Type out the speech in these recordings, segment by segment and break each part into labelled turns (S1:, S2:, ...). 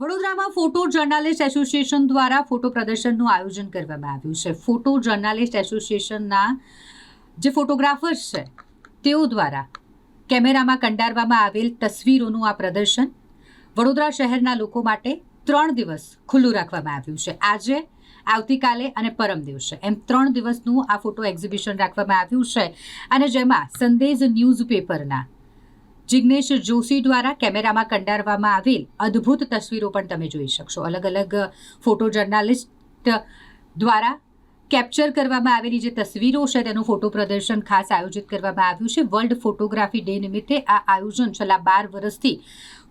S1: વડોદરામાં photo journalist association દ્વારા photo પ્રદર્શનનું આયોજન કરવામાં આવ્યું છે. ફોટો જર્નાલિસ્ટ એસોસિએશનના જે ફોટોગ્રાફર્સ છે, તેઓ દ્વારા કેમેરામાં કંડારવામાં આવેલ તસવીરોનું આ પ્રદર્શન વડોદરા શહેરના લોકો માટે ત્રણ દિવસ ખુલ્લું રાખવામાં આવ્યું છે. આજે, આવતીકાલે અને પરમ દિવસે એમ ત્રણ દિવસનું આ ફોટો એક્ઝિબિશન રાખવામાં આવ્યું છે અને જેમાં સંદેશ ન્યૂઝપેપરના જિગ્નેશ જોશી દ્વારા કેમેરામાં કંડારવામાં આવેલ અદ્ભુત તસવીરો પણ તમે જોઈ શકશો. અલગ અલગ ફોટો જર્નાલિસ્ટ દ્વારા કેપ્ચર કરવામાં આવેલી જે તસવીરો છે, તેનું ફોટો પ્રદર્શન ખાસ આયોજિત કરવામાં આવ્યું છે. વર્લ્ડ ફોટોગ્રાફી ડે નિમિત્તે આ આયોજન છેલ્લા બાર વર્ષથી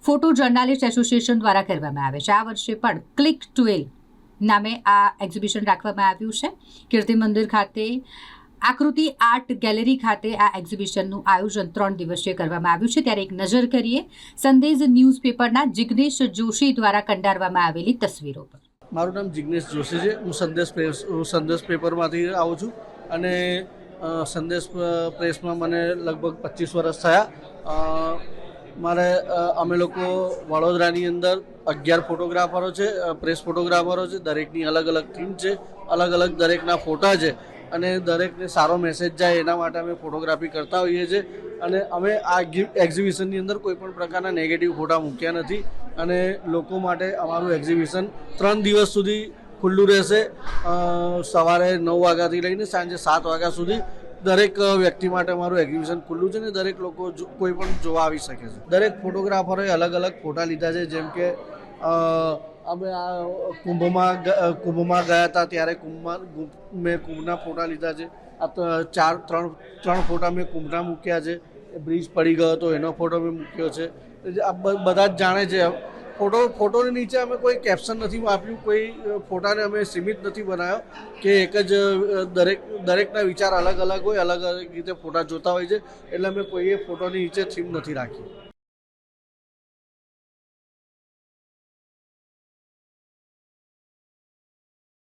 S1: ફોટો જર્નાલિસ્ટ એસોસિએશન દ્વારા કરવામાં આવે છે. આ વર્ષે પણ ક્લિક ટ્વેલ નામે આ એક્ઝિબિશન રાખવામાં આવ્યું છે. કીર્તિ મંદિર ખાતે આકૃતિ આર્ટ ગેલેરી ખાતે આ એક્ઝિબિશનનું આયોજન ત્રણ દિવસીય કરવામાં આવ્યું છે. ત્યારે એક નજર કરીએ, સંદેશ ન્યૂઝપેપરના જિગ્નેશ જોશી દ્વારા કંડારવામાં આવેલી તસવીરો પર.
S2: મારું નામ જિગ્નેશ જોશી છે. હું સંદેશ હું સંદેશ પેપરમાંથી આવું છું અને સંદેશ પ્રેસમાં મને લગભગ પચીસ વર્ષ થયા. મારે અમે લોકો વડોદરાની અંદર અગિયાર ફોટોગ્રાફરો છે પ્રેસ ફોટોગ્રાફરો છે, દરેકની અલગ અલગ થીમ છે, અલગ અલગ દરેકના ફોટા છે. અને દરેકને સારો મેસેજ જાય એના માટે અમે ફોટોગ્રાફી કરતા હોઈએ છીએ. અને અમે આ એક્ઝિબિશનની અંદર કોઈ પણ પ્રકારના નેગેટિવ ફોટા મૂક્યા નથી. અને લોકો માટે અમારું એક્ઝિબિશન ત્રણ દિવસ સુધી ખુલ્લું રહેશે. સવારે નવ વાગ્યાથી લઈને સાંજે સાત વાગ્યા સુધી દરેક વ્યક્તિ માટે અમારું એક્ઝિબિશન ખુલ્લું છે ને દરેક લોકો કોઈ પણ જોવા આવી શકે છે. દરેક ફોટોગ્રાફરોએ અલગ અલગ ફોટા લીધા છે. જેમ કે અમે આ કુંભમાં કુંભમાં ગયા હતા ત્યારે કુંભમાં મેં કુંભના ફોટા લીધા છે. આ ચાર, ત્રણ ત્રણ ફોટા મેં કુંભના મૂક્યા છે. બ્રિજ પડી ગયો હતો, એનો ફોટો મેં મૂક્યો છે. આ બધા જ જાણે છે. ફોટો, ફોટોની નીચે અમે કોઈ કેપ્શન નથી આપ્યું કોઈ ફોટાને અમે સીમિત નથી બનાવ્યો કે એક જ દરેક, દરેકના વિચાર અલગ અલગ હોય અલગ અલગ રીતે ફોટા જોતા હોય છે. એટલે અમે કોઈએ ફોટોની નીચે થીમ નથી રાખી.